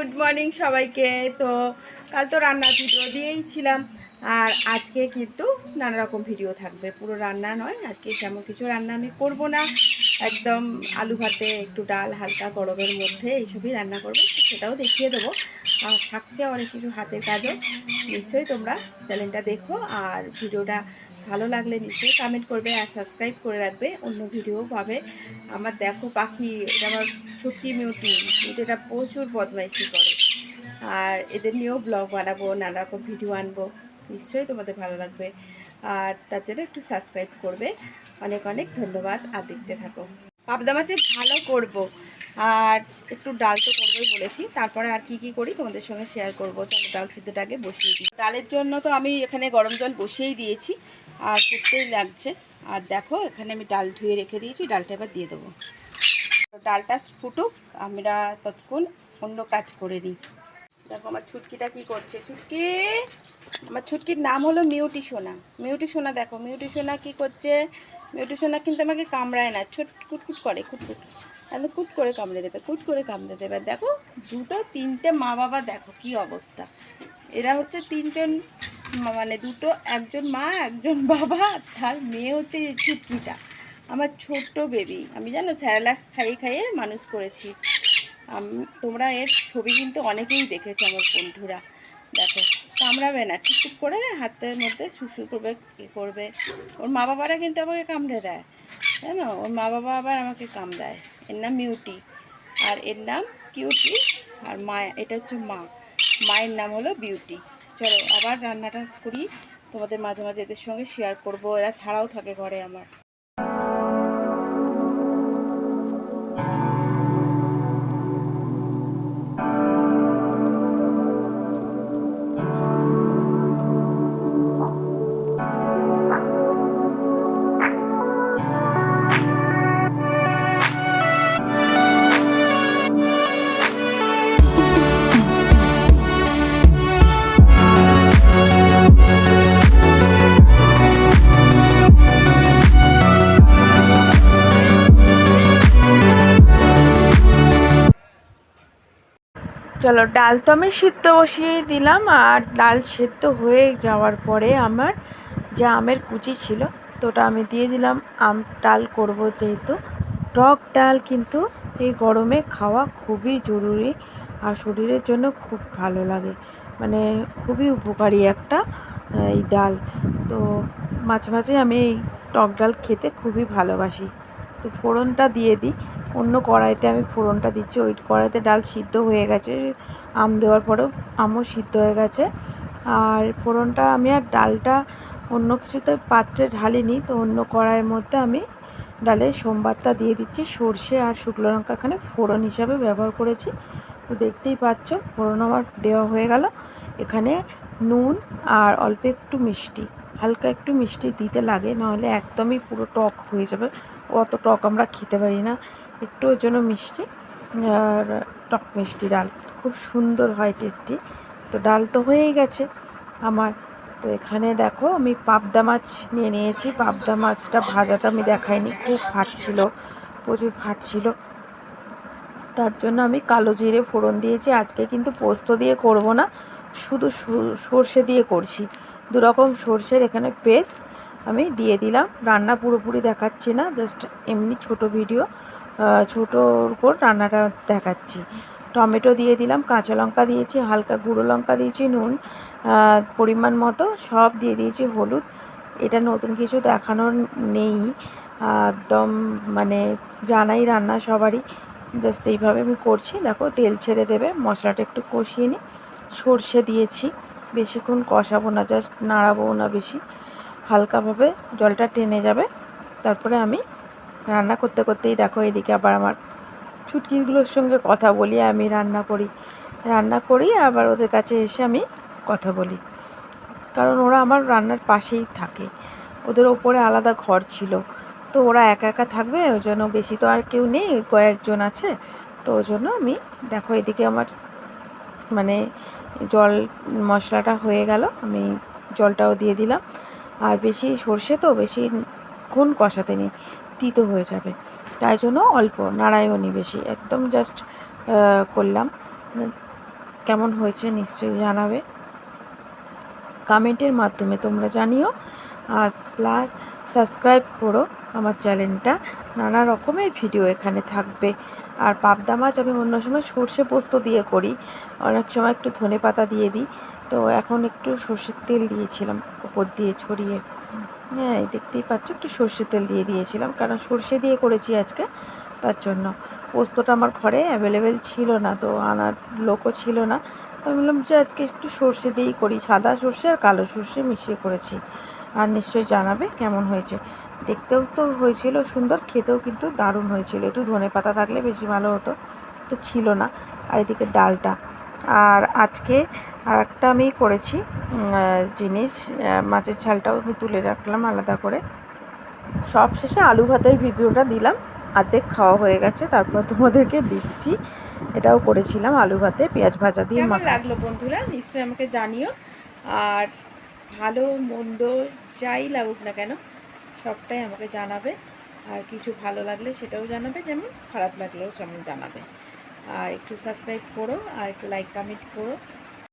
Good morning সবাইকে। তো কাল তো রান্নার ভিডিও দিয়েই ছিলাম। আর আজকে কিন্তু নানা রকম ভিডিও থাকবে। পুরো রান্না নয়, আজকে তেমন কিছু রান্না আমি করব না। একদম আলু ভাতে একটু ডাল হালকা গরমের মধ্যে এইসবই রান্না করব সেটাও দেখিয়ে দেবো। আর থাকছে অনেক কিছু হাতের কাজও। নিশ্চয়ই তোমরা চ্যানেলটা দেখো। আর ভিডিওটা ভালো লাগলে নিশ্চয়ই কমেন্ট করবে আর সাবস্ক্রাইব করে রাখবে। অন্য ভিডিও পাবে। আমার দেখো পাখি, এটা আমার ছুটি মিউটি কিন্তু এটা প্রচুর বদমাইশি করে। আর এদের নিয়েও ব্লগ বানাবো নানা রকম ভিডিও আনব। নিশ্চয়ই তোমাদের ভালো লাগবে। আর তার জন্য একটু সাবস্ক্রাইব করবে। অনেক অনেক ধন্যবাদ। আর দেখতে থাকো। পাবদা মাছের ভালো করব। আর একটু ডাল তো করবোই বলেছি। তারপরে আর কি কি করি তোমাদের সঙ্গে শেয়ার করব। চলো ডাল সিদ্ধটাকে বসিয়ে দিই। ডালের জন্য তো আমি এখানে গরম জল বসিয়েই দিয়েছি। আর ফুটতেই লাগছে। আর দেখো, এখানে আমি ডাল ধুয়ে রেখে দিয়েছি, ডালটা এবার দিয়ে দেবো। ডালটা ফুটুক, আমরা ততক্ষণ অন্য কাজ করে নিই। দেখো আমার ছুটকিটা কি করছে? ছুটকি, আমার ছুটকির নাম হলো মিউটি সোনা মিউটি সোনা দেখো মিউটি সোনা কী করছে? মিউটি সোনা কিন্তু আমাকে কামড়ায় না, ছোট, কুটকুট করে, কুটকুট। একদম কুট করে কামড়ে দেবে, কুট করে কামড়ে দেবে। দেখো, দুটো, তিনটে মা বাবা দেখো কি অবস্থা। এরা হচ্ছে মা- মানে দুটো, একজন মা, একজন বাবা, তার মেয়ে হচ্ছে ছুটকিটা। আমার ছোট্ট বেবি আমি জানো, স্যারালাক্স খাইয়ে খাইয়ে মানুষ করেছি। তোমরা এর ছবি কিন্তু অনেকেই দেখেছ, আমার বন্ধুরা। দেখো, কামড়াবে না টুকটুক করে হাতের মধ্যে শুশু করবে কী করবে। ওর মা বাবারা কিন্তু আমাকে কামড়ে দেয়। জানো, ওর মা বাবা আবার আমাকে কামড়ায়। এর নাম মিউটি। আর এর নাম কিউটি। আর মা, এটা হচ্ছে মা। মায়ের নাম হলো বিউটি। চলো আবার রান্নাটা করি। তোমাদের মাঝে মাঝে এদের সঙ্গে শেয়ার করব। এরা ছাড়াও থাকে ঘরে আমার। চলো, ডাল তো আমি সিদ্ধ বসিয়ে দিলাম আর ডাল সেদ্ধ হয়ে যাওয়ার পরে আমার যে আমের কুচি ছিল তো ওটা আমি দিয়ে দিলাম। আম ডাল করব যেহেতু। টক ডাল কিন্তু এই গরমে খাওয়া খুবই জরুরি আর শরীরের জন্য খুব ভালো লাগে। মানে খুবই উপকারী একটা এই ডাল। তো মাঝে মাঝে আমি এই টক ডাল খেতে খুবই ভালোবাসি। তো ফোড়নটা দিয়ে দিই। অন্য কড়াইতে আমি ফোড়নটা দিচ্ছি, ওই কড়াইতে ডাল সিদ্ধ হয়ে গেছে, আম দেওয়ার পরেও আমও সিদ্ধ হয়ে গেছে। আর ফোড়নটা আমি আর ডালটা অন্য কিছুতে পাত্রে ঢালিনি, তো অন্য কড়াইয়ের মধ্যে আমি ডালের সোমবারটা দিয়ে দিচ্ছি, সর্ষে আর শুকনো লঙ্কা এখানে ফোড়ন হিসাবে ব্যবহার করেছি। তো দেখতেই পাচ্ছ ফোড়ন আমার দেওয়া হয়ে গেল। এখানে নুন আর অল্প একটু মিষ্টি। হালকা একটু মিষ্টি দিতে লাগে, নাহলে একদমই পুরো টক হয়ে যাবে। অত টক আমরা খেতে পারি না, একটু ওর জন্য মিষ্টি আর টক মিষ্টি ডাল। খুব সুন্দর হয় টেস্টি তো ডাল তো হয়েই গেছে আমার। তো এখানে দেখো আমি পাবদা মাছ নিয়ে নিয়েছি। পাবদা মাছটা ভাজাটা আমি দেখাইনি, খুব ফাটছিল প্রচুর ফাটছিল তার জন্য আমি কালো জিরে ফোড়ন দিয়েছি। আজকে কিন্তু পোস্ত দিয়ে করব না, শুধু সর্ষে দিয়ে করছি। দু রকম সর্ষের এখানে পেস্ট আমি দিয়ে দিলাম। রান্না পুরোপুরি দেখাচ্ছি না জাস্ট এমনি ছোট ভিডিও ছোটোর উপর রান্নাটা দেখাচ্ছি। টমেটো দিয়ে দিলাম, কাঁচা লঙ্কা দিয়েছি, হালকা গুঁড়ো লঙ্কা দিয়েছি, নুন পরিমাণ মতো, সব দিয়ে দিয়েছি হলুদ। এটা নতুন কিছু দেখানোর নেই, একদম মানে জানাই রান্না সবারই। জাস্ট এইভাবে আমি করছি। দেখো, তেল ছেড়ে দেবে, মশলাটা একটু কষিয়ে নিই সর্ষে দিয়েছি। বেশিক্ষণ কষাবো না জাস্ট নাড়াবো না বেশি। হালকাভাবে জলটা টেনে যাবে। তারপরে আমি রান্না করতে করতেই দেখো এদিকে আবার আমার ছুটকিগুলোর সঙ্গে কথা বলি, আমি রান্না করি। রান্না করি, আবার ওদের কাছে এসে আমি কথা বলি। কারণ ওরা আমার রান্নার পাশেই থাকে। ওদের ওপরে আলাদা ঘর ছিল। তো ওরা একা একা থাকবে, ওই জন্য বেশি তো আর কেউ নেই, কয়েকজন আছে। তো ওই জন্য আমি, দেখো এদিকে আমার মানে জল, মশলাটা হয়ে গেল, আমি জলটাও দিয়ে দিলাম। আর বেশি সর্ষে তো বেশি ক্ষণ কষাতে নেই, তিতো হয়ে যাবে। তাই জন্য অল্প নাড়াইও নি বেশি, একদম জাস্ট করলাম। কেমন হয়েছে নিশ্চয়ই জানাবে। কমেন্টের মাধ্যমে তোমরা জানিও। আর প্লাস সাবস্ক্রাইব করো আমার চ্যানেলটা। নানা রকমের ভিডিও এখানে থাকবে। আর পাবদা মাছ আমি অন্য সময় সর্ষে পোস্ত দিয়ে করি। অনেক সময় একটু ধনে পাতা দিয়ে দিই। তো এখন একটু সর্ষের তেল দিয়েছিলাম উপর দিয়ে ছড়িয়ে। হ্যাঁ দেখতেই পাচ্ছ, একটু সর্ষের তেল দিয়ে দিয়েছিলাম। কারণ সর্ষে দিয়ে করেছি আজকে, তার জন্য। পোস্তটা আমার ঘরে অ্যাভেলেবেল ছিল না, তো আনার লোকও ছিল না। তো আমি বললাম যে আজকে একটু সর্ষে দিয়েই করি। সাদা সর্ষে আর কালো সর্ষে মিশিয়ে করেছি। আর নিশ্চয়ই জানাবে কেমন হয়েছে। দেখতেও তো হয়েছিল সুন্দর খেতেও কিন্তু দারুণ হয়েছিল। একটু ধনে পাতা থাকলে বেশি ভালো হতো তো ছিল না। আর এদিকে ডালটা। আর আজকে আর একটা আমি করেছি জিনিস মাছের ঝালটাও আমি তুলে রাখলাম আলাদা করে। সব শেষে আলু ভাতের ভিডিওটা দিলাম অর্ধেক খাওয়া হয়ে গেছে তারপর তোমাদেরকে দিচ্ছি। এটাও করেছিলাম আলু ভাতে পেঁয়াজ ভাজা দিয়ে কেমন লাগল বন্ধুরা? নিশ্চয়ই আমাকে জানিও। আর ভালো, মন্দ, যাই লাগুক না কেন, সবটাই আমাকে জানাবে। আর কিছু ভালো লাগলে সেটাও জানাবে, যেমন খারাপ লাগলেও সেমন জানাবে। আর একটু সাবস্ক্রাইব করো, আর একটু লাইক কমেন্ট করো।